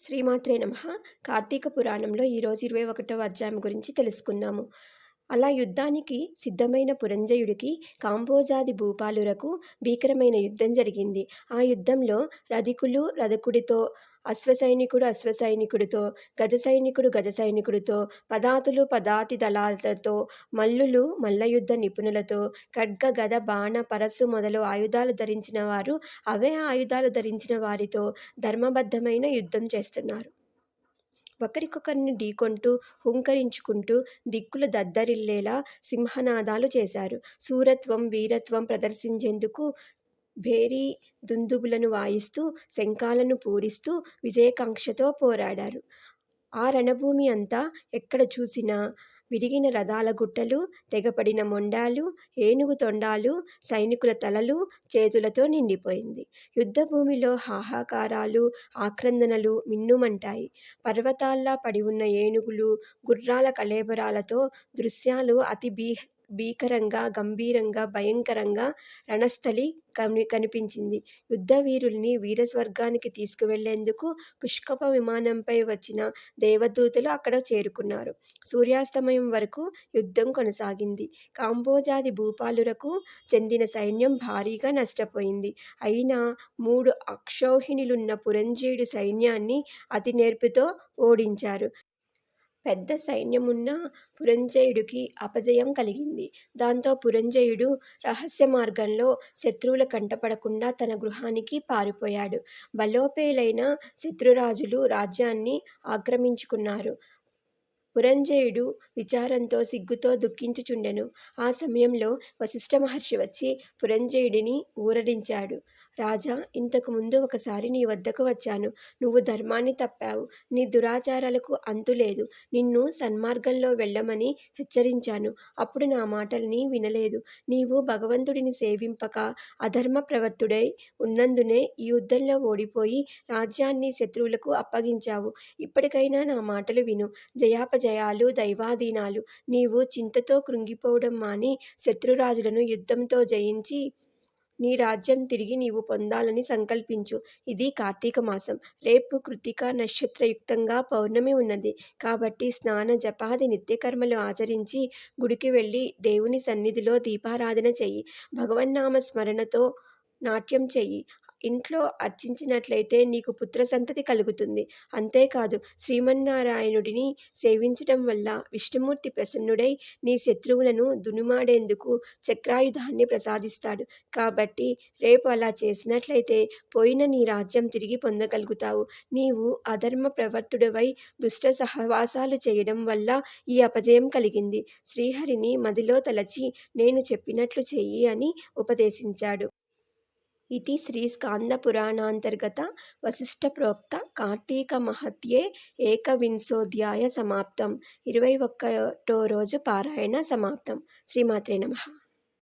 శ్రీమాత్రే నమ. కార్తీక పురాణంలో ఈరోజు ఇరవై ఒకటవ అధ్యాయం గురించి తెలుసుకుందాము. అలా యుద్ధానికి సిద్ధమైన పురంజయుడికి కాంబోజాది భూపాలురకు భీకరమైన యుద్ధం జరిగింది. ఆ యుద్ధంలో రధికులు రథకుడితో అశ్వసైనికుడు అశ్వసైనికుడితో గజ సైనికుడు గజ సైనికుడితో పదాతులు పదాతి దళాలతో మల్లులు మల్లయుద్ధ నిపుణులతో ఖడ్గ గద బాణ పరస్సు మొదలు ఆయుధాలు ధరించిన వారు అవే ఆయుధాలు ధరించిన వారితో ధర్మబద్ధమైన యుద్ధం చేస్తున్నారు. ఒకరికొకరిని ఢీకొంటూ హుంకరించుకుంటూ దిక్కులు దద్దరిల్లేలా సింహనాదాలు చేశారు. శూరత్వం వీరత్వం ప్రదర్శించేందుకు భేరీ దుందుబులను వాయిస్తూ శంఖాలను పూరిస్తూ విజయకాంక్షతో పోరాడారు. ఆ రణభూమి అంతా ఎక్కడ చూసినా విరిగిన రథాల గుట్టలు తెగపడిన మొండాలు ఏనుగు తొండాలు సైనికుల తలలు చేతులతో నిండిపోయింది. యుద్ధభూమిలో హాహాకారాలు ఆక్రందనలు మిన్నుమంటాయి. పర్వతాల్లా పడి ఉన్న ఏనుగులు గుర్రాల కళేబరాలతో దృశ్యాలు అతి భీ భీకరంగా గంభీరంగా భయంకరంగా రణస్థలి కని కనిపించింది. యుద్ధవీరుల్ని వీరస్వర్గానికి తీసుకువెళ్ళేందుకు పుష్కప విమానంపై వచ్చిన దేవదూతలు అక్కడ చేరుకున్నారు. సూర్యాస్తమయం వరకు యుద్ధం కొనసాగింది. కాంబోజాది భూపాలులకు చెందిన సైన్యం భారీగా నష్టపోయింది. అయినా మూడు అక్షౌహిణులున్న పురంజయుడి సైన్యాన్ని అతి నేర్పుతో ఓడించారు. పెద్ద సైన్యమున్న పురంజయుడికి అపజయం కలిగింది. దాంతో పురంజయుడు రహస్య మార్గంలో శత్రువుల కంటపడకుండా తన గృహానికి పారిపోయాడు. బలోపేలైన శత్రురాజులు రాజ్యాన్ని ఆక్రమించుకున్నారు. పురంజయుడు విచారంతో సిగ్గుతో దుఃఖించుచుండెను. ఆ సమయంలో వశిష్ఠ మహర్షి వచ్చి పురంజయుడిని ఊరడించాడు. రాజా ఇంతకు ముందు ఒకసారి నీ వద్దకు వచ్చాను. నువ్వు ధర్మాన్ని తప్పావు. నీ దురాచారాలకు అంతులేదు నిన్ను సన్మార్గంలో వెళ్ళమని హెచ్చరించాను. అప్పుడు నా మాటల్ని వినలేదు. నీవు భగవంతుడిని సేవింపక అధర్మ ప్రవర్తుడై ఉన్నందునే ఈ యుద్ధంలో ఓడిపోయి రాజ్యాన్ని శత్రువులకు అప్పగించావు. ఇప్పటికైనా నా మాటలు విను. జయాలు దైవాధీనాలు. నీవు చింతతో కృంగిపోవడం మాని శత్రురాజులను యుద్ధంతో జయించి నీ రాజ్యం తిరిగి నీవు పొందాలని సంకల్పించు. ఇది కార్తీక మాసం. రేపు కృతిక నక్షత్రయుక్తంగా పౌర్ణమి ఉన్నది. కాబట్టి స్నాన జపాది నిత్యకర్మలు ఆచరించి గుడికి వెళ్ళి దేవుని సన్నిధిలో దీపారాధన చెయ్యి. భగవన్నామ స్మరణతో నాట్యం చెయ్యి. ఇంట్లో అర్చించినట్లయితే నీకు పుత్ర సంతతి కలుగుతుంది. అంతేకాదు శ్రీమన్నారాయణుడిని సేవించటం వల్ల విష్ణుమూర్తి ప్రసన్నుడై నీ శత్రువులను దునుమాడేందుకు చక్రాయుధాన్ని ప్రసాదిస్తాడు. కాబట్టి రేపు అలా చేసినట్లయితే పోయిన నీ రాజ్యం తిరిగి పొందగలుగుతావు. నీవు అధర్మ ప్రవర్తుడవై దుష్ట సహవాసాలు చేయడం వల్ల ఈ అపజయం కలిగింది. శ్రీహరిని మదిలో తలచి నేను చెప్పినట్లు చెయ్యి అని ఉపదేశించాడు. ఇది శ్రీ శ్రీస్కాందపురాణాంతర్గత వశిష్ఠప్రోక్త కార్తీకమహత్యే ఏకవింశోధ్యాయ సమాప్తం ఇరవై ఒక్కటో రోజు పారాయణ సమాప్తం శ్రీమాత్రే నమ